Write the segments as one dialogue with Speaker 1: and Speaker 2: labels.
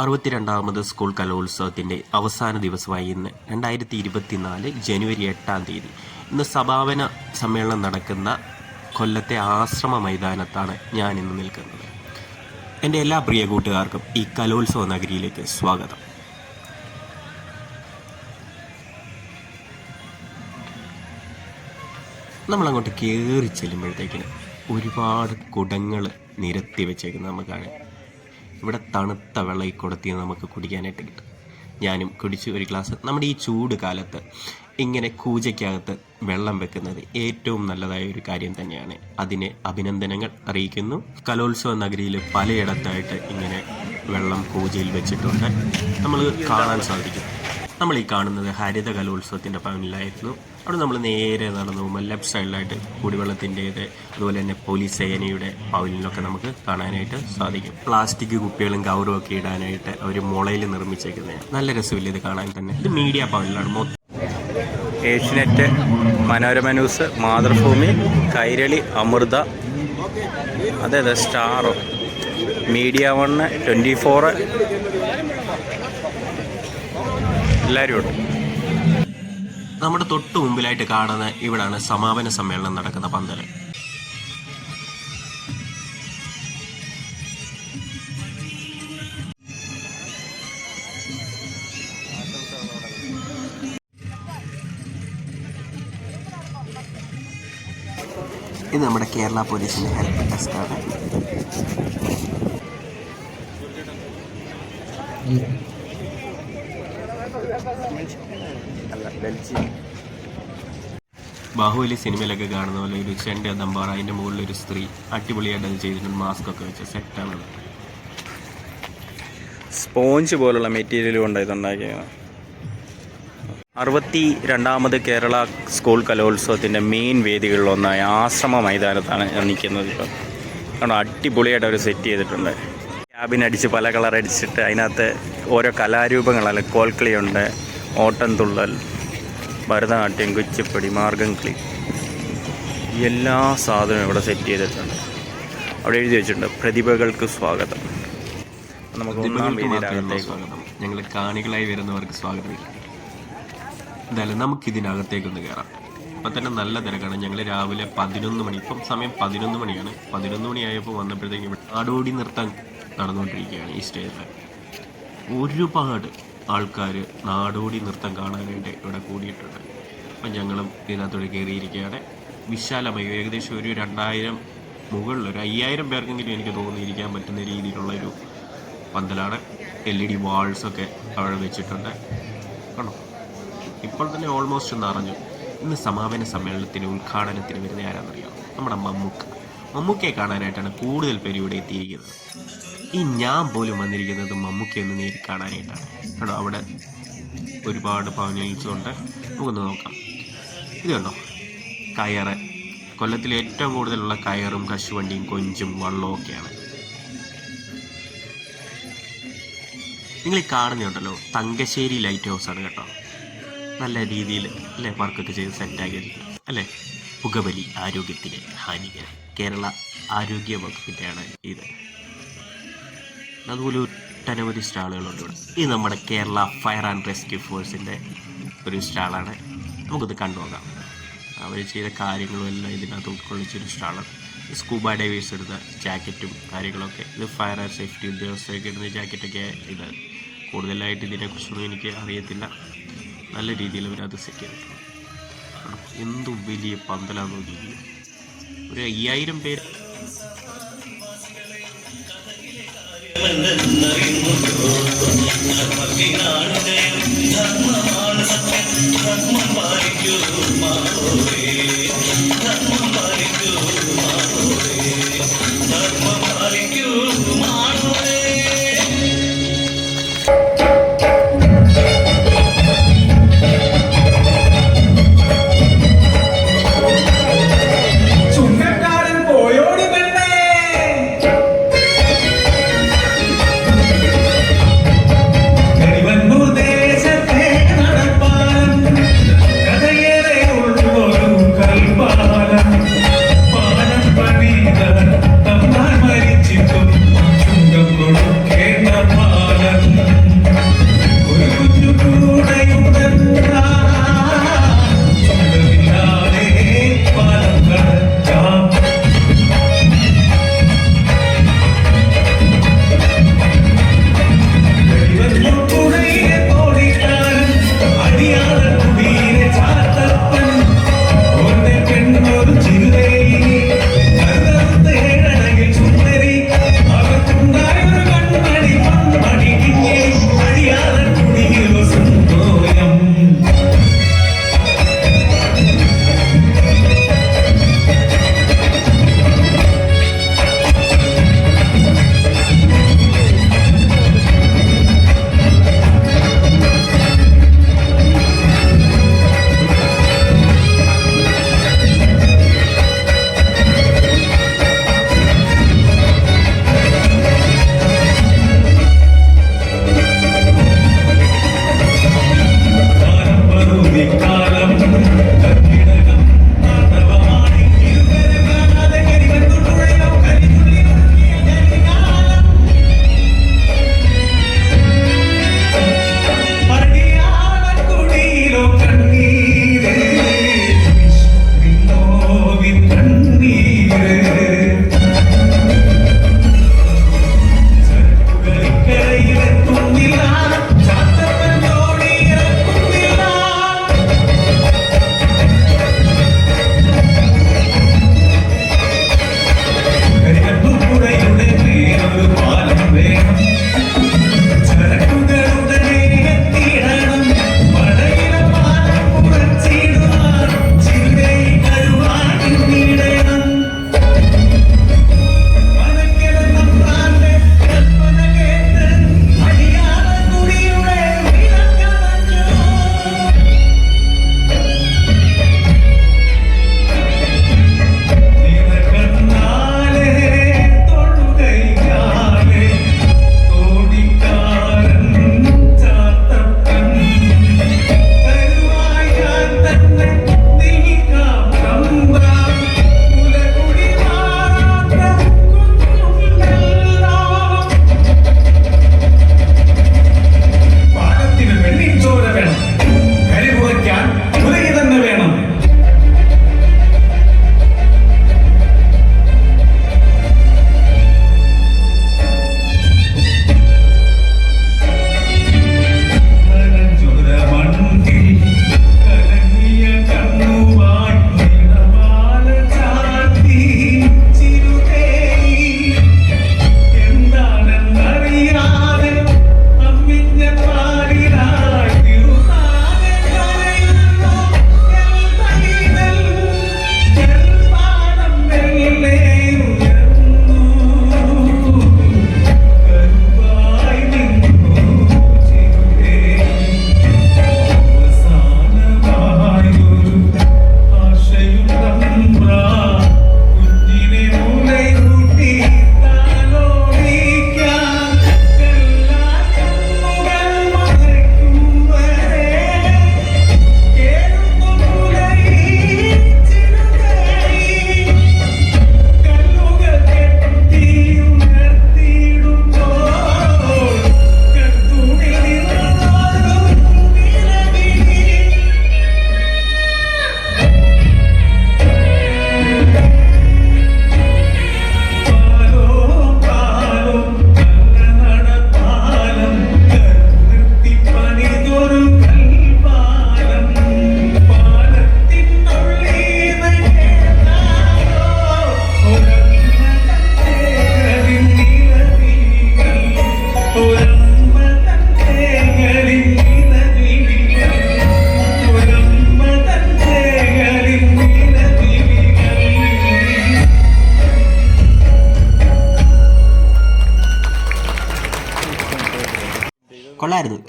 Speaker 1: അറുപത്തിരണ്ടാമത് school കലോത്സവത്തിന്റെ അവസാന ദിവസമായി ഇന്ന് രണ്ടായിരത്തി ഇരുപത്തിനാല് ജനുവരി എട്ടാം തീയതി. ഇന്ന് സമാപന സമ്മേളനം നടക്കുന്ന കൊല്ലത്തെ ആശ്രമ മൈതാനത്താണ് ഞാൻ ഇന്ന് നിൽക്കുന്നത്. എന്റെ എല്ലാ പ്രിയ കൂട്ടുകാർക്കും ഈ കലോത്സവ നഗരിയിലേക്ക് സ്വാഗതം. നമ്മളങ്ങോട്ട് കയറി ചെല്ലുമ്പോഴത്തേക്കിന് ഒരുപാട് കുടങ്ങൾ നിരത്തി വെച്ചേക്കുന്നത് നമുക്ക് കാണാം. ഇവിടെ തണുത്ത വെള്ളം ഈ കുടത്തിൽ നമുക്ക് കുടിക്കാനായിട്ട് കിട്ടും. ഞാനും കുടിച്ച് ഒരു ഗ്ലാസ്. നമ്മുടെ ഈ ചൂട് കാലത്ത് ഇങ്ങനെ കൂജയ്ക്കകത്ത് വെള്ളം വെക്കുന്നത് ഏറ്റവും നല്ലതായ ഒരു കാര്യം തന്നെയാണ്. അതിനെ അഭിനന്ദനങ്ങൾ അറിയിക്കുന്നു. കലോത്സവ നഗരിയിൽ പലയിടത്തായിട്ട് ഇങ്ങനെ വെള്ളം കൂജയിൽ വെച്ചിട്ടുണ്ട്. നമ്മൾ കാണാൻ സാധിക്കും. നമ്മൾ ഈ കാണുന്നത് ഹരിത കലോത്സവത്തിന്റെ പവനിലായിരുന്നു അവിടെ നമ്മൾ നേരെ നടന്നു. പോകുമ്പോൾ ലെഫ്റ്റ് സൈഡിലായിട്ട് കുടിവെള്ളത്തിന്റേത് അതുപോലെ തന്നെ പോലീസ് സേനയുടെ പൗലിനൊക്കെ നമുക്ക് കാണാനായിട്ട് സാധിക്കും. പ്ലാസ്റ്റിക് കുപ്പികളും കവറും ഒക്കെ ഇടാനായിട്ട് അവർ മുളയിൽ നിർമ്മിച്ചേക്കുന്നതാണ് നല്ല രസമില്ല ഇത് കാണാൻ തന്നെ. ഇത് മീഡിയ പവലിലാണ്. മൊത്തം
Speaker 2: ഏഷ്യനെറ്റ് മനോരമ ന്യൂസ് മാതൃഭൂമി കൈരളി അമൃത. അതെ അതെ സ്റ്റാറോ മീഡിയ വണ്ണ് ട്വന്റി ഫോറ് എല്ലാവരും ഉണ്ട്.
Speaker 1: നമ്മുടെ തൊട്ട് മുമ്പിലായിട്ട് കാണുന്ന ഇവിടാണ് സമാപന സമ്മേളനം നടക്കുന്ന പന്തൽ ഇത് നമ്മുടെ കേരള പോലീസിന്റെ ഹെൽപ്പ് ഡെസ്ക് ആണ്
Speaker 2: അല്ല ബെൽജിയം
Speaker 1: ബാഹുബലി സിനിമയിലൊക്കെ കാണുന്ന പോലെ ഒരു ചെണ്ട ദമ്പാറ അതിന്റെ മുകളിൽ ഒരു സ്ത്രീ അടിപൊളിയായിട്ട് അത് ചെയ്തിട്ടുണ്ട്. മാസ്ക് ഒക്കെ വെച്ച് സെറ്റാണ്
Speaker 2: സ്പോഞ്ച് പോലുള്ള മെറ്റീരിയൽ കൊണ്ട് ഇതുണ്ടാക്കിയത്? അറുപത്തി രണ്ടാമത് കേരള സ്കൂൾ കലോത്സവത്തിന്റെ മെയിൻ വേദികളിലൊന്നായ ആശ്രമ മൈതാനത്താണ് നിൽക്കുന്നത് ഇപ്പം. കാരണം അടിപൊളിയായിട്ട് അവർ സെറ്റ് ചെയ്തിട്ടുണ്ട്. ക്യാബിൻ അടിച്ച് പല കളർ അടിച്ചിട്ട് അതിനകത്ത് ഓരോ കലാരൂപങ്ങളല്ല കോൽക്കളിയുണ്ട് ഓട്ടംതുള്ളൽ ഭരതനാട്യം കുച്ചിപ്പടി മാർഗംകളി എല്ലാ സാധനവും ഇവിടെ സെറ്റ് ചെയ്തിട്ടുണ്ട്. അവിടെ എഴുതി വെച്ചിട്ടുണ്ട് പ്രതിഭകൾക്ക് സ്വാഗതം. നമുക്ക് ഒന്നാം വേദിയിലകത്തേക്ക്
Speaker 1: ഞങ്ങൾ കാണികളായി വരുന്നവർക്ക് സ്വാഗതം എന്തായാലും നമുക്ക് ഇതിനകത്തേക്കൊന്ന് കയറാം ഇപ്പം തന്നെ നല്ല തിരക്കാണ്. ഞങ്ങൾ രാവിലെ പതിനൊന്ന് മണി ഇപ്പം സമയം പതിനൊന്ന് മണിയാണ്. പതിനൊന്ന് മണിയായപ്പോൾ വന്നപ്പോഴത്തേക്കും നാടോടി നൃത്തം നടന്നുകൊണ്ടിരിക്കുകയാണ് ഈ സ്റ്റേജിൽ ഒരുപാട് ആൾക്കാർ നാടോടി നൃത്തം കാണാനായിട്ട് ഇവിടെ കൂടിയിട്ടുണ്ട്. അപ്പം ഞങ്ങളും ഇതിനകത്തോടെ കയറിയിരിക്കുകയാണ്. വിശാലമായി ഏകദേശം ഒരു രണ്ടായിരം മുകളിൽ ഒരു അയ്യായിരം പേർക്കെങ്കിലും എനിക്ക് തോന്നിയിരിക്കാൻ പറ്റുന്ന രീതിയിലുള്ള ഒരു പന്തലാണ്. എൽ ഇ ഡി വാൾസൊക്കെ അവിടെ വെച്ചിട്ടുണ്ട്. കണ്ടോ? ഇപ്പോൾ തന്നെ ഓൾമോസ്റ്റ് നിറഞ്ഞു ഇന്ന് സമാപന സമ്മേളനത്തിന് ഉദ്ഘാടനത്തിന് വരുന്ന ആരാന്നറിയാം? നമ്മുടെ മമ്മൂക്ക. മമ്മൂക്കയെ കാണാനായിട്ടാണ് കൂടുതൽ പേര് ഇവിടെ എത്തിയിരിക്കുന്നത്. ഈ ഞാൻ പോലും വന്നിരിക്കുന്നത് മമ്മൂക്കി എന്ന് നേരിൽ കാണാനായിട്ടാണ്. കേട്ടോ അവിടെ ഒരുപാട് പവനിൽസുണ്ട്. നമുക്കൊന്ന് നോക്കാം. ഇത് കണ്ടോ? കയറ്. കൊല്ലത്തിൽ ഏറ്റവും കൂടുതലുള്ള കയറും കശുവണ്ടിയും കൊഞ്ചും വള്ളവും ഒക്കെയാണ്. നിങ്ങൾ ഈ കാണുന്നുണ്ടല്ലോ തങ്കശ്ശേരി ലൈറ്റ് ഹൗസ് ആണ് കേട്ടോ. നല്ല രീതിയിൽ അല്ലേ വർക്കൊക്കെ ചെയ്ത് സെറ്റാക്കിയിട്ടുണ്ട്. അല്ലേ? പുകവലി ആരോഗ്യത്തിന് ഹാനികരം. കേരള ആരോഗ്യ വകുപ്പിന്റെയാണ് ഇത്. അതുപോലെ ഒട്ടനവധി സ്റ്റാളുകളുണ്ട് ഇവിടെ. ഇത് നമ്മുടെ കേരള ഫയർ ആൻഡ് റെസ്ക്യൂ ഫോഴ്സിന്റെ ഒരു സ്റ്റാളാണ്. നമുക്കത് കണ്ടുപോകാം അവർ ചെയ്ത കാര്യങ്ങളും എല്ലാം ഇതിനകത്ത് ഉൾക്കൊള്ളിച്ചൊരു സ്റ്റാളാണ്. സ്കൂബ ഡൈവേഴ്സ് എടുത്ത ജാക്കറ്റും കാര്യങ്ങളൊക്കെ. ഇത് ഫയർ ആൻഡ് സേഫ്റ്റി ഉദ്യോഗസ്ഥരൊക്കെ ഇടുന്ന ജാക്കറ്റൊക്കെ ഇത്. കൂടുതലായിട്ട് ഇതിനെക്കുറിച്ചൊന്നും എനിക്ക് അറിയത്തില്ല. നല്ല രീതിയിൽ അവരത് സെറ്റ് ചെയ്തിട്ടുണ്ട്. എന്തു വലിയ പന്തലാന്ന് നോക്കി ഒരു അയ്യായിരം പേര് I'm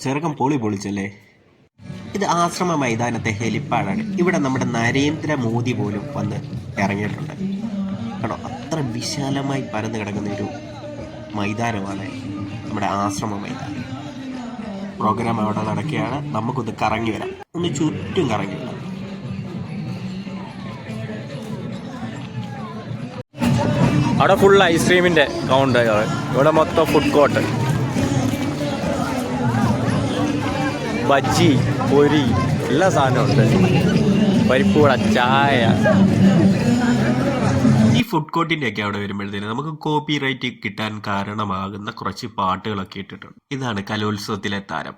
Speaker 1: ചെറുക്കം പൊളി പൊളിച്ചല്ലേ? ഇത് ആശ്രമ മൈതാനത്തെ ഹെലിപ്പാഡാണ്. ഇവിടെ നമ്മുടെ നരേന്ദ്ര മോദി പോലും വന്ന് ഇറങ്ങിയിട്ടുണ്ട്. കേട്ടോ അത്ര വിശാലമായി പരന്നു കിടക്കുന്ന ഒരു മൈതാനമാണ് നമ്മുടെ ആശ്രമ മൈതാനം. പ്രോഗ്രാം അവിടെ നടക്കുകയാണ്. നമുക്കൊന്ന് കറങ്ങി വരാം. ഒന്ന് ചുറ്റും കറങ്ങി വരാം.
Speaker 2: അവിടെ ഫുൾ ഐസ്ക്രീമിന്റെ കൗണ്ടർ ഇവിടെ മൊത്തം ഫുഡ് കോർട്ട് ബജ്ജി പൊരി എല്ലാ സാധനവും ഉണ്ട് പരിപ്പൂട ചായ.
Speaker 1: ഈ ഫുഡ് കോർട്ടിന്റെ ഒക്കെ അവിടെ വരുമ്പോഴത്തേന് നമുക്ക് കോപ്പി റൈറ്റ് കിട്ടാൻ കാരണമാകുന്ന കുറച്ച് പാട്ടുകളൊക്കെ ഇട്ടിട്ടുണ്ട്. ഇതാണ് കലോത്സവത്തിലെ താരം.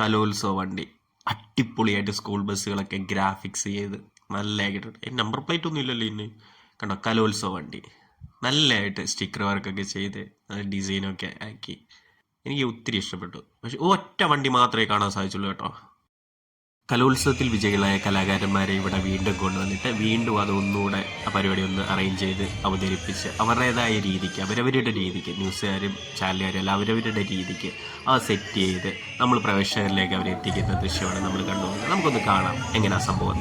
Speaker 1: കലോത്സവ വണ്ടി. അടിപൊളിയായിട്ട് സ്കൂൾ ബസ്സുകളൊക്കെ ഗ്രാഫിക്സ് ചെയ്ത് നല്ലതായിട്ടുണ്ട് നമ്പർ പ്ലേറ്റ് ഒന്നും ഇല്ലല്ലോ ഇന്ന്. കണ്ടോ? കലോത്സവ വണ്ടി. നല്ലതായിട്ട് സ്റ്റിക്കർ വർക്കൊക്കെ ചെയ്ത് ഡിസൈനൊക്കെ ആക്കി. എനിക്ക് ഒത്തിരി ഇഷ്ടപ്പെട്ടു. പക്ഷെ ഒറ്റ വണ്ടി മാത്രമേ കാണാൻ സാധിച്ചുള്ളൂ കേട്ടോ. കലോത്സവത്തിൽ വിജയികളായ കലാകാരന്മാരെ ഇവിടെ വീണ്ടും കൊണ്ടുവന്നിട്ട് വീണ്ടും അത് ഒന്നുകൂടെ ആ പരിപാടി ഒന്ന് അറേഞ്ച് ചെയ്ത് അവതരിപ്പിച്ച് അവരുടേതായ രീതിക്ക് അവരവരുടെ രീതിക്ക് ന്യൂസുകാരും ചാനലുകാരും എല്ലാം അവരവരുടെ രീതിക്ക് അത് സെറ്റ് ചെയ്ത് നമ്മൾ പ്രവേശകരിലേക്ക് അവരെ എത്തിക്കുന്ന ദൃശ്യമാണ് നമ്മൾ കണ്ടുപോകുന്നത് നമുക്കൊന്ന് കാണാം എങ്ങനെ ആ സംഭവം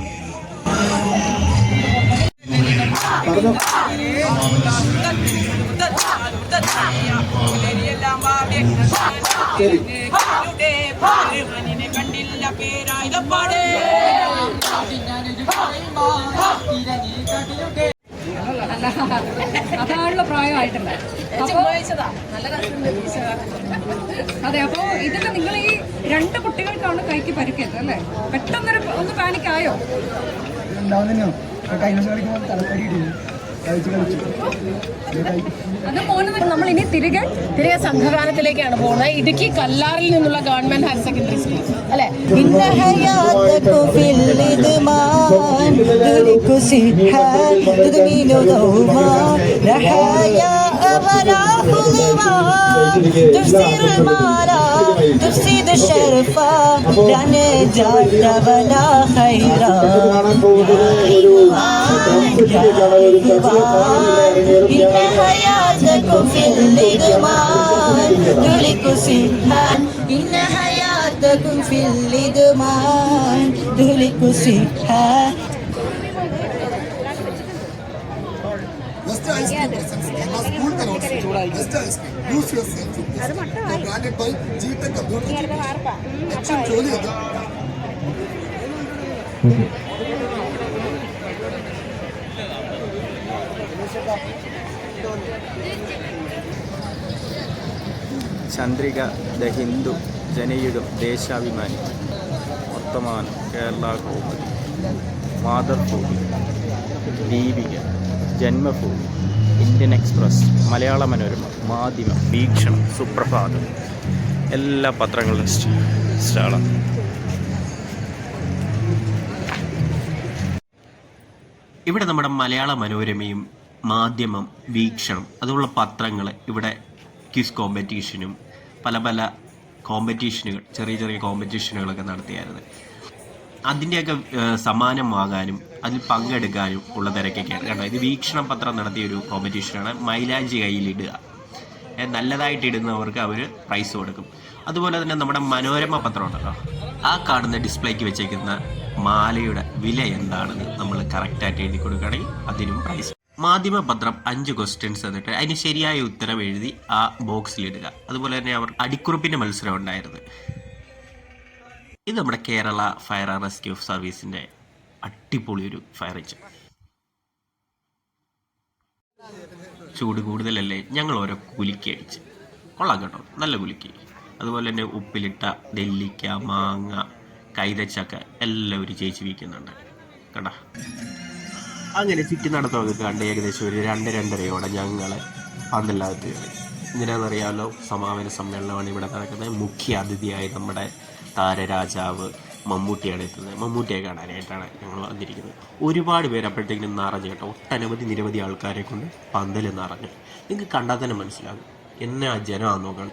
Speaker 3: കണ്ടില്ല
Speaker 4: അതാണല്ലോ പ്രായമായിട്ടുണ്ട് അപ്പൊ അതെ അപ്പോ ഇതിൽ നിങ്ങൾ ഈ രണ്ട് കുട്ടികൾക്കാണ് കൈക്ക് പരിക്കേറ്റത് അല്ലേ? പെട്ടെന്നൊരു ഒന്ന് പാനിക് നമ്മൾ ഇനി തിരികെ
Speaker 5: തിരികെ സംഘഗാനത്തിലേക്കാണ് പോകുന്നത്. ഇടുക്കി കല്ലാറിൽ നിന്നുള്ള ഗവൺമെന്റ് ഹയർ സെക്കൻഡറി സ്കൂൾ. അല്ലെ? ولا خلوا شرفا المالا جاتا الشرفا لأن جاد ولا خيرا إن حياتكم في اللقمان تلك سبحان حیات حياتكم في اللقمان تلك سبحان
Speaker 2: Chandrika the Hindu Janayugam Deshabhimani Varthamanam Kerala Kaumudi Mathrubhumi Deepika Janmabhumi Indian Express Malayala Manorama Madhyamam വീക്ഷണം സുപ്രഭാതം എല്ലാ പത്രങ്ങളും സ്റ്റാളാണ്.
Speaker 1: ഇവിടെ നമ്മുടെ മലയാള മനോരമയും മാധ്യമം വീക്ഷണം അതുള്ള പത്രങ്ങൾ ഇവിടെ ക്വിസ് കോമ്പറ്റീഷനും പല പല കോമ്പറ്റീഷനുകൾ ചെറിയ ചെറിയ കോമ്പറ്റീഷനുകളൊക്കെ നടത്തിയായിരുന്നു. അതിന്റെയൊക്കെ വാങ്ങാനും അതിൽ പങ്കെടുക്കാനും ഉള്ള തിരക്കൊക്കെയാണ്. കേട്ടോ ഇത് വീക്ഷണം പത്രം നടത്തിയ ഒരു കോമ്പറ്റീഷനാണ് മൈലാഞ്ചി കയ്യിലിടുക. നല്ലതായിട്ട് ഇടുന്നവർക്ക് അവർ പ്രൈസ് കൊടുക്കും. അതുപോലെ തന്നെ നമ്മുടെ മനോരമ പത്രം ഉണ്ടല്ലോ. ആ കാണുന്ന ഡിസ്പ്ലേക്ക് വെച്ചേക്കുന്ന മാലയുടെ വില എന്താണെന്ന് നമ്മൾ കറക്റ്റായിട്ട് എഴുതി കൊടുക്കുകയാണെങ്കിൽ അതിനും പ്രൈസ് മാധ്യമ പത്രം അഞ്ച് ക്വസ്റ്റ്യൻസ് എന്നിട്ട് അതിന് ശരിയായ ഉത്തരം എഴുതി ആ ബോക്സിൽ ഇടുക. അതുപോലെ തന്നെ അവർ അടിക്കുറിപ്പിന്റെ മത്സരം ഉണ്ടായിരുന്നു. ഇത് നമ്മുടെ കേരള ഫയർ ആൻഡ് റെസ്ക്യൂ സർവീസിന്റെ അടിപൊളി ഒരു ഫയർ എഞ്ചിൻ ചൂട് കൂടുതലല്ലേ? ഞങ്ങൾ ഓരോ കുലുക്കി അടിച്ച്. കൊള്ളാം കേട്ടോ. നല്ല കുലുക്കി. അതുപോലെ തന്നെ ഉപ്പിലിട്ട നെല്ലിക്ക മാങ്ങ കൈതച്ചക്ക എല്ലാം ഒരു ചേച്ചി വിൽക്കുന്നുണ്ട്. കേട്ടാ അങ്ങനെ ചുറ്റി നടത്തമൊക്കെ കണ്ട് ഏകദേശം ഒരു രണ്ട് രണ്ടരയോടെ ഞങ്ങൾ പന്തല്ലാത്ത ഇങ്ങനെയാണെന്നറിയാമല്ലോ സമാപന സമ്മേളനമാണ് ഇവിടെ നടക്കുന്നത്. മുഖ്യ അതിഥിയായി നമ്മുടെ താരരാജാവ് മമ്മൂട്ടിയാണ് എത്തുന്നത്. മമ്മൂട്ടിയെ കാണാനായിട്ടാണ് ഞങ്ങൾ വന്നിരിക്കുന്നത്. ഒരുപാട് പേര് അപ്പോഴത്തേക്കിനും നിറഞ്ഞു കേട്ടോ. ഒട്ടനവധി നിരവധി ആൾക്കാരെ കൊണ്ട് പന്തൽ നിറഞ്ഞു. നിങ്ങൾക്ക് കണ്ടാൽ തന്നെ മനസ്സിലാകും. എന്നെ ആ നോക്കണം.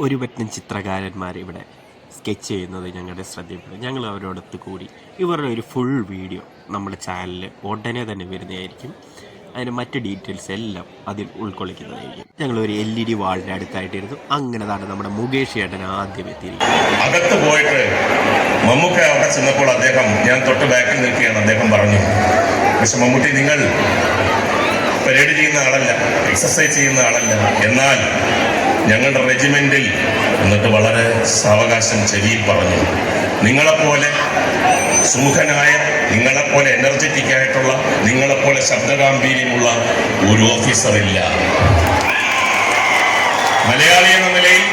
Speaker 1: ഒരു പറ്റം ചിത്രകാരന്മാർ ഇവിടെ സ്കെച്ച് ചെയ്യുന്നത് ഞങ്ങളുടെ ശ്രദ്ധയിൽപ്പെടും. ഞങ്ങൾ അവരോടൊത്ത് കൂടി. ഇവരുടെ ഒരു ഫുൾ വീഡിയോ നമ്മുടെ ചാനലിൽ ഉടനെ തന്നെ വരുന്നതായിരിക്കും. അതിന്റെ മറ്റ് ഡീറ്റെയിൽസ് എല്ലാം അതിൽ ഉൾക്കൊള്ളിക്കുന്നതായിരിക്കും. ഞങ്ങൾ ഒരു എൽ ഇ ഡി വാളിന്റെ അടുത്തായിട്ടിരുന്നു. അങ്ങനെ തന്നെ നമ്മുടെ മുകേഷ് ഏട്ടൻ ആദ്യം എത്തിയിരിക്കുന്നത്.
Speaker 6: അകത്ത് പോയിട്ട് മമ്മൂക്ക അവിടെ ചെന്നപ്പോൾ അദ്ദേഹം ഞാൻ തൊട്ട് ബാക്കിൽ നിൽക്കുകയാണ്. അദ്ദേഹം പറഞ്ഞു പക്ഷെ മമ്മൂട്ടി നിങ്ങൾ പരേഡ് ചെയ്യുന്ന ആളല്ല എക്സസൈസ് ചെയ്യുന്ന ആളല്ല. എന്നാൽ ഞങ്ങളുടെ റെജിമെന്റിൽ എന്നിട്ട് വളരെ സാവകാശം ചെവിയിൽ പറഞ്ഞു. നിങ്ങളെപ്പോലെ സുമുഖനായ നിങ്ങളെപ്പോലെ എനർജറ്റിക് ആയിട്ടുള്ള നിങ്ങളെപ്പോലെ ശബ്ദഗാംഭീര്യമുള്ള ഒരു ഓഫീസറില്ല മലയാളി എന്ന നിലയിൽ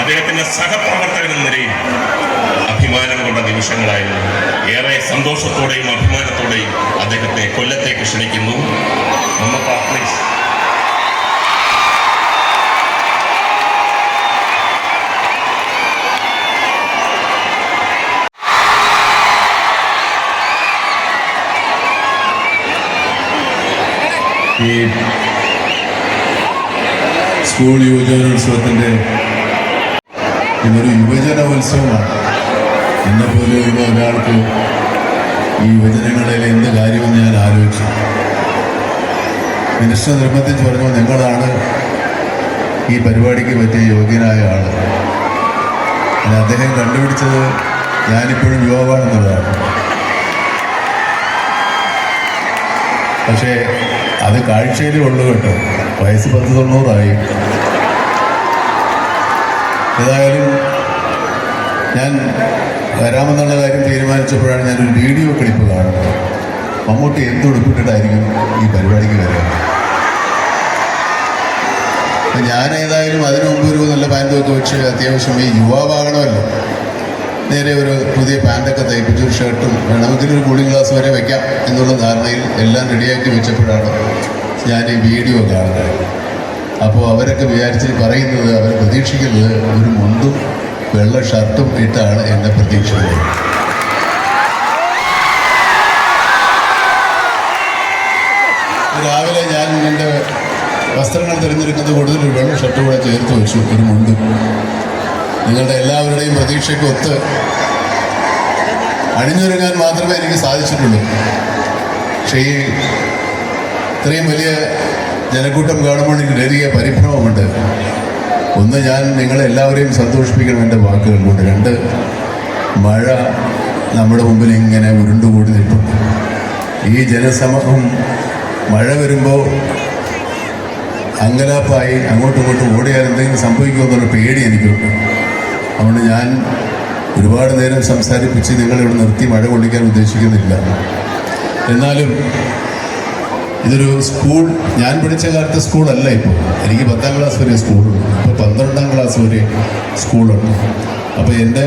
Speaker 6: അദ്ദേഹത്തിന്റെ സഹപ്രവർത്തകൻ എന്ന നിലയിൽ അഭിമാനം കൊണ്ട നിമിഷങ്ങളായിരുന്നു. ഏറെ സന്തോഷത്തോടെയും അഭിമാനത്തോടെയും അദ്ദേഹത്തെ കൊല്ലത്തേക്ക് ക്ഷണിക്കുന്നു. മമ്മപ്പ പ്ലീസ്
Speaker 7: ഈ സ്കൂൾ യുവജനോത്സവത്തിന്റെ ഇതൊരു യുവജനോത്സവമാണ്. എന്നെപ്പോലെ ഉള്ള ഒരാൾക്ക് ഈ യുവജനങ്ങളിൽ എന്ത് കാര്യമെന്ന് ഞാൻ ആലോചിച്ചു. മിനിസ്റ്റർ നിർബന്ധിച്ച് പറഞ്ഞു നിങ്ങളാണ് ഈ പരിപാടിക്ക് പറ്റിയ യോഗ്യനായ ആൾ അല്ല അദ്ദേഹം കണ്ടുപിടിച്ചത് ഞാനിപ്പോഴും യുവാവാണെന്നുള്ളതാണ്. പക്ഷേ അത് കാഴ്ചയിലേ ഉള്ളൂ കേട്ടോ. വയസ്സ് പത്ത് തൊണ്ണൂറായി. ഏതായാലും ഞാൻ വരാമെന്നുള്ള കാര്യം തീരുമാനിച്ചപ്പോഴാണ് ഞാനൊരു വീഡിയോ ക്ലിപ്പ് കാണുന്നത്. മമ്മൂട്ടി എന്ത് ഉടുപ്പിട്ടിട്ടായിരിക്കും ഈ പരിപാടിക്ക് വരിക? ഞാൻ ഏതായാലും അതിനു മുമ്പ് ഒരു നല്ല പാന്റും ഒക്കെ വെച്ച് അത്യാവശ്യം ഈ യുവാവാകണമല്ലോ. നേരെ ഒരു പുതിയ പാന്റൊക്കെ തയ്പ്പിച്ചു ഷർട്ടും വേണമെങ്കിൽ ഒരു കൂളിംഗ് ഗ്ലാസ് വരെ വെക്കാം എന്നുള്ള ധാരണയിൽ എല്ലാം റെഡിയാക്കി വെച്ചപ്പോഴാണ് ഞാൻ ഈ വീഡിയോ കാണുന്നത്. അപ്പോൾ അവരൊക്കെ വിചാരിച്ച് പറയുന്നത് അവർ പ്രതീക്ഷിക്കുന്നത് ഒരു മുണ്ടും വെള്ള ഷർട്ടും ഇട്ടാണ് എന്റെ പ്രതീക്ഷിക്കുന്നത്. രാവിലെ ഞാൻ എന്റെ വസ്ത്രങ്ങൾ തിരഞ്ഞെടുക്കുന്നത് കൂടുതൽ വെള്ള ഷർട്ട് കൂടെ ചേർത്ത് വെച്ചു ഒരു മുണ്ടും. നിങ്ങളുടെ എല്ലാവരുടെയും പ്രതീക്ഷയ്ക്ക് ഒത്ത് അണിഞ്ഞൊരുങ്ങാൻ മാത്രമേ എനിക്ക് സാധിച്ചിട്ടുള്ളൂ. പക്ഷേ ഈ ഇത്രയും വലിയ ജനക്കൂട്ടം കാണുമ്പോൾ എനിക്ക് വലിയ പരിഭ്രമമുണ്ട്. ഒന്ന് ഞാൻ നിങ്ങളെല്ലാവരെയും സന്തോഷിപ്പിക്കണം എന്റെ വാക്കുകൾ കൊണ്ട് രണ്ട് മഴ നമ്മുടെ മുമ്പിൽ ഇങ്ങനെ ഉരുണ്ടുകൂടി നിൽക്കും. ഈ ജനസമൂഹം മഴ വരുമ്പോൾ അങ്കലാപ്പായി അങ്ങോട്ടും ഇങ്ങോട്ടും ഓടിയാൽ എന്തെങ്കിലും സംഭവിക്കുമെന്നുള്ള പേടി എനിക്കുണ്ട്. അതുകൊണ്ട് ഞാൻ ഒരുപാട് നേരം സംസാരിപ്പിച്ച് നിങ്ങളിവിടെ നിർത്തി മഴ കൊള്ളിക്കാൻ ഉദ്ദേശിക്കുന്നില്ല. എന്നാലും ഇതൊരു സ്കൂൾ ഞാൻ പഠിച്ച കാലത്ത് സ്കൂളല്ല ഇപ്പോൾ എനിക്ക് പത്താം ക്ലാസ് വരെ സ്കൂളുണ്ട്. ഇപ്പോൾ പന്ത്രണ്ടാം ക്ലാസ് വരെ സ്കൂളുണ്ട്. അപ്പോൾ എന്റെ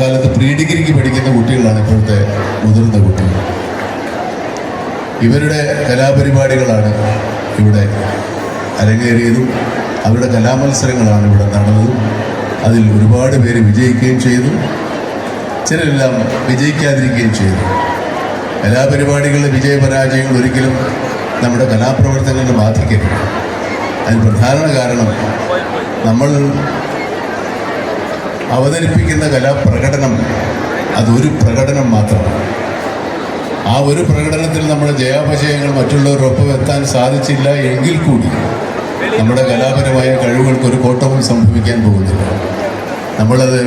Speaker 7: കാലത്ത് പ്രീ ഡിഗ്രിക്ക് പഠിക്കുന്ന കുട്ടികളാണ് ഇപ്പോഴത്തെ മുതിർന്ന കുട്ടികൾ. ഇവരുടെ കലാപരിപാടികളാണ് ഇവിടെ അരങ്ങേറിയതും അവരുടെ കലാമത്സരങ്ങളാണ് ഇവിടെ നടന്നതും. അതിൽ ഒരുപാട് പേര് വിജയിക്കുകയും ചെയ്തു. ചിലരെല്ലാം വിജയിക്കാതിരിക്കുകയും ചെയ്തു. വിജയ വിജയപരാജയങ്ങൾ ഒരിക്കലും നമ്മുടെ കലാപ്രവർത്തനങ്ങളെ ബാധിക്കരുത്. അതിന് പ്രധാന കാരണം നമ്മൾ അവതരിപ്പിക്കുന്ന കലാപ്രകടനം അതൊരു പ്രകടനം മാത്രമാണ്. ആ ഒരു പ്രകടനത്തിൽ നമ്മുടെ ജയാപജയങ്ങൾ മറ്റുള്ളവരൊപ്പം എത്താൻ സാധിച്ചില്ല എങ്കിൽ കൂടി നമ്മുടെ കലാപരമായ കഴിവുകൾക്ക് ഒരു കോട്ടവും സംഭവിക്കാൻ പോകുന്നില്ല. നമ്മളത്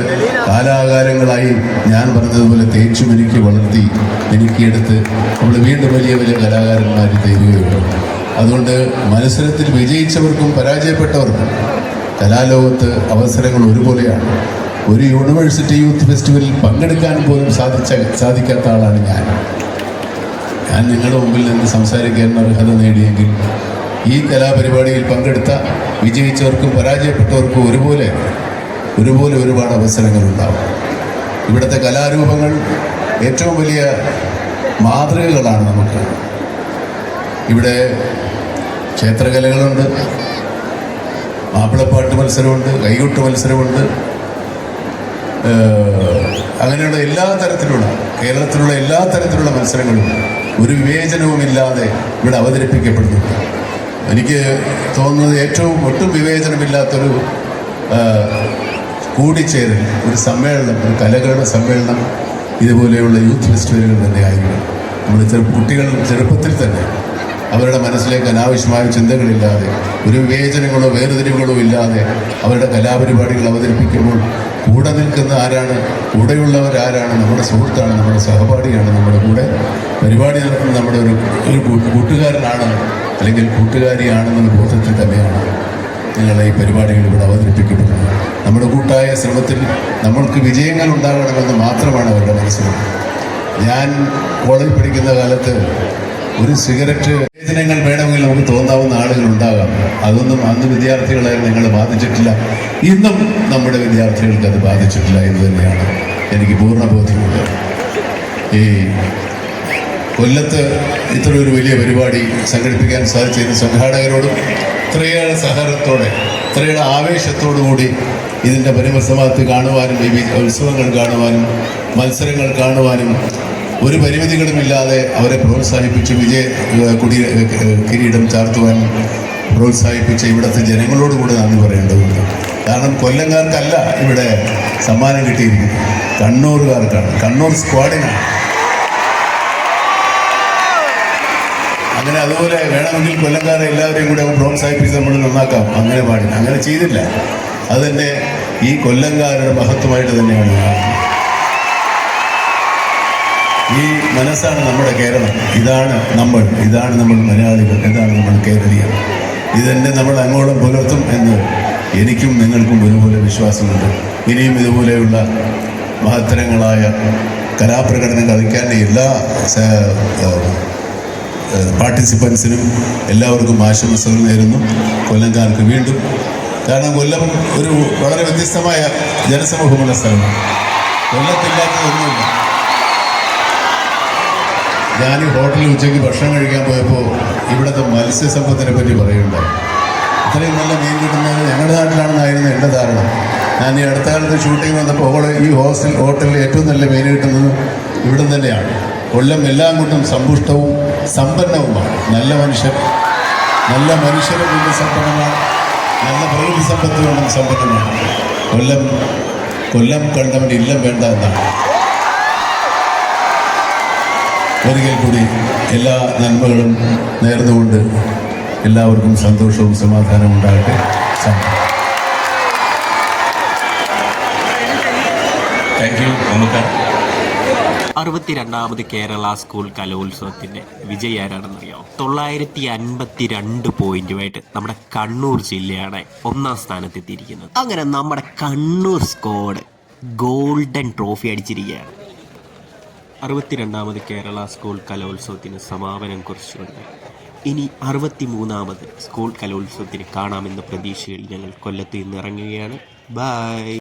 Speaker 7: കാലാകാലങ്ങളായി ഞാൻ പറഞ്ഞതുപോലെ തേച്ചു മിനുക്കി വളർത്തി മിനുക്കിയെടുത്ത് നമ്മൾ വീണ്ടും വലിയ വലിയ കലാകാരന്മാർ തരികയുള്ളൂ. അതുകൊണ്ട് മത്സരത്തിൽ വിജയിച്ചവർക്കും പരാജയപ്പെട്ടവർക്കും കലാലോകത്ത് അവസരങ്ങൾ ഒരുപോലെയാണ്. ഒരു യൂണിവേഴ്സിറ്റി യൂത്ത് ഫെസ്റ്റിവലിൽ പങ്കെടുക്കാൻ പോലും സാധിച്ച സാധിക്കാത്ത ആളാണ് ഞാൻ. ഞാൻ നിങ്ങളുടെ മുമ്പിൽ നിന്ന് സംസാരിക്കാൻ അർഹത നേടിയെങ്കിൽ ഈ കലാപരിപാടിയിൽ പങ്കെടുത്ത വിജയിച്ചവർക്കും പരാജയപ്പെട്ടവർക്കും ഒരുപോലെ ഒരുപോലെ ഒരുപാട് അവസരങ്ങളുണ്ടാവും. ഇവിടുത്തെ കലാരൂപങ്ങൾ ഏറ്റവും വലിയ മാതൃകകളാണ് നമുക്ക്. ഇവിടെ ക്ഷേത്രകലകളുണ്ട് മാപ്പിളപ്പാട്ട് മത്സരമുണ്ട് കൈകൊട്ട് മത്സരമുണ്ട്. അങ്ങനെയുള്ള എല്ലാ തരത്തിലുള്ള കേരളത്തിലുള്ള എല്ലാ തരത്തിലുള്ള മത്സരങ്ങളും ഒരു വിവേചനവുമില്ലാതെ ഇവിടെ അവതരിപ്പിക്കപ്പെടുന്നുണ്ട്. എനിക്ക് തോന്നുന്നത് ഏറ്റവും ഒട്ടും വിവേചനമില്ലാത്തൊരു കൂടിച്ചേരൽ ഒരു സമ്മേളനം ഒരു കലകളുടെ സമ്മേളനം ഇതുപോലെയുള്ള യൂത്ത് ഫെസ്റ്റിവലുകൾ തന്നെ ആയിരിക്കണം നമ്മൾ ചെറു കുട്ടികൾ ചെറുപ്പത്തിൽ തന്നെ അവരുടെ മനസ്സിലേക്ക് അനാവശ്യമായ ചിന്തകളില്ലാതെ ഒരു വിവേചനങ്ങളോ വേർതിരിവുകളോ ഇല്ലാതെ അവരുടെ കലാപരിപാടികൾ അവതരിപ്പിക്കുമ്പോൾ കൂടെ നിൽക്കുന്ന ആരാണ് കൂടെയുള്ളവർ ആരാണ് നമ്മുടെ സുഹൃത്താണ് നമ്മുടെ സഹപാഠിയാണ് നമ്മുടെ കൂടെ പരിപാടി നടത്തുന്ന നമ്മുടെ ഒരു ഒരു കൂട്ടുകാരനാണ് അല്ലെങ്കിൽ കൂട്ടുകാരിയാണെന്നുള്ള ബോധത്തിൽ തന്നെയാണ് നിങ്ങളെ ഈ പരിപാടികൾ ഇവിടെ അവതരിപ്പിക്കപ്പെടുന്നത്. നമ്മുടെ കൂട്ടായ ശ്രമത്തിൽ നമ്മൾക്ക് വിജയങ്ങൾ ഉണ്ടാകണമെന്ന് മാത്രമാണ് അവരുടെ മനസ്സിൽ. ഞാൻ കോളേജിൽ പഠിക്കുന്ന കാലത്ത് ഒരു സിഗരറ്റ് വേദനകൾ വേണമെങ്കിൽ നമുക്ക് തോന്നാവുന്ന ആളുകൾ ഉണ്ടാകാം. അതൊന്നും അന്ന് വിദ്യാർത്ഥികളെ നിങ്ങൾ ബാധിച്ചിട്ടില്ല. ഇന്നും നമ്മുടെ വിദ്യാർത്ഥികൾക്ക് അത് ബാധിച്ചിട്ടില്ല എന്ന് തന്നെയാണ് എനിക്ക് പൂർണ ബോധ്യമുള്ളത്. ഈ കൊല്ലത്ത് ഇത്രയൊരു വലിയ പരിപാടി സംഘടിപ്പിക്കാൻ സാധിച്ചതിന് സംഘാടകരോടും ഇത്രയേറെ സഹകരണത്തോടെ ഇത്രയേറെ ആവേശത്തോടു കൂടി ഇതിന്റെ പരിമസമാത്ത് കാണുവാനും ഈ ഉത്സവങ്ങൾ കാണുവാനും മത്സരങ്ങൾ കാണുവാനും ഒരു പരിമിതികളുമില്ലാതെ അവരെ പ്രോത്സാഹിപ്പിച്ച് വിജയ കുടി കിരീടം ചാർത്തുവാൻ പ്രോത്സാഹിപ്പിച്ച ഇവിടുത്തെ ജനങ്ങളോട് കൂടെ നന്ദി പറയേണ്ടതുണ്ട്. കാരണം കൊല്ലംകാർക്കല്ല ഇവിടെ സമ്മാനം കിട്ടിയിരിക്കുന്നത്. കണ്ണൂർകാർക്കാണ്. കണ്ണൂർ സ്ക്വാഡിനാണ്. അങ്ങനെ അതുപോലെ വേണമെങ്കിൽ കൊല്ലംകാരെ എല്ലാവരെയും കൂടെ പ്രോത്സാഹിപ്പിച്ച് നമ്മൾ നന്നാക്കാം. അങ്ങനെ പാടില്ല. അങ്ങനെ ചെയ്തില്ല. അതെന്നെ ഈ കൊല്ലംകാരുടെ മഹത്വമായിട്ട് തന്നെയാണ്. ഈ മനസ്സാണ് നമ്മുടെ കേരളം. ഇതാണ് നമ്മൾ. ഇതാണ് നമ്മൾ മലയാളികൾ. ഇതാണ് നമ്മൾ കേരളീയർ. ഇതെന്നെ നമ്മൾ അങ്ങോളം പുലർത്തും എന്ന് എനിക്കും നിങ്ങൾക്കും ഒരുപോലെ വിശ്വാസമുണ്ട്. ഇനിയും ഇതുപോലെയുള്ള മഹത്തരങ്ങളായ കലാപ്രകടനം കളിക്കാൻ എല്ലാ പാർട്ടിസിപ്പൻസിനും എല്ലാവർക്കും ആശംസകൾ നേരുന്നു. കൊല്ലംകാർക്ക് വീണ്ടും കാരണം കൊല്ലം ഒരു വളരെ വ്യത്യസ്തമായ ജനസമൂഹമുള്ള സ്ഥലമാണ്. കൊല്ലത്തില്ലാത്തതൊന്നുമില്ല ഞാൻ ഹോട്ടലിൽ ഉച്ചയ്ക്ക് ഭക്ഷണം കഴിക്കാൻ പോയപ്പോൾ ഇവിടുത്തെ മത്സ്യസമ്പത്തിനെ പറ്റി പറയുണ്ടായി ഇത്രയും നല്ല മീൻ കിട്ടുന്നത് ഞങ്ങളുടെ നാട്ടിലാണെന്നായിരുന്നു എന്റെ ധാരണ. ഞാൻ ഈ അടുത്ത കാലത്ത് ഷൂട്ടിംഗ് വന്നപ്പോൾ അവിടെ ഈ ഹോസ്റ്റൽ ഹോട്ടലിൽ ഏറ്റവും നല്ല മീൻ കിട്ടുന്നത് ഇവിടെ തന്നെയാണ്. കൊല്ലം എല്ലാം കൊണ്ടും സമ്പുഷ്ടവും സമ്പന്നവുമാണ്. നല്ല മനുഷ്യർ നല്ല മനുഷ്യരെ കൊണ്ട് സമ്പന്നമാണ് നല്ല പ്രകൃതി സമ്പത്ത് കൊണ്ടും സമ്പന്നമാണ് കൊല്ലം കൊല്ലം കണ്ടവൻ ഇല്ലം വേണ്ട എന്നാണ്. ഒരിക്കൽ കൂടി എല്ലാ നന്മകളും നേർന്നുകൊണ്ട് എല്ലാവർക്കും സന്തോഷവും സമാധാനവും ഉണ്ടാകട്ടെ.
Speaker 6: താങ്ക് യു മമ്മൂക്ക
Speaker 1: അറുപത്തിരണ്ടാമത് കേരള സ്കൂൾ കലോത്സവത്തിന്റെ വിജയി ആരാണെന്നറിയോ? തൊള്ളായിരത്തി അൻപത്തി രണ്ട് പോയിന്റുമായിട്ട് നമ്മുടെ കണ്ണൂർ ജില്ലയാണ് ഒന്നാം സ്ഥാനത്തെത്തിയിരിക്കുന്നത്. അങ്ങനെ നമ്മുടെ കണ്ണൂർ സ്കോഡ് ഗോൾഡൻ ട്രോഫി അടിച്ചിരിക്കുകയാണ്. അറുപത്തിരണ്ടാമത് കേരള സ്കൂൾ കലോത്സവത്തിന് സമാപനം കുറിച്ചുകൊണ്ട് ഇനി അറുപത്തിമൂന്നാമത് സ്കൂൾ കലോത്സവത്തിന് കാണാമെന്ന പ്രതീക്ഷയിൽ ഞങ്ങൾ കൊല്ലത്ത് നിന്ന് ഇറങ്ങുകയാണ്. ബൈ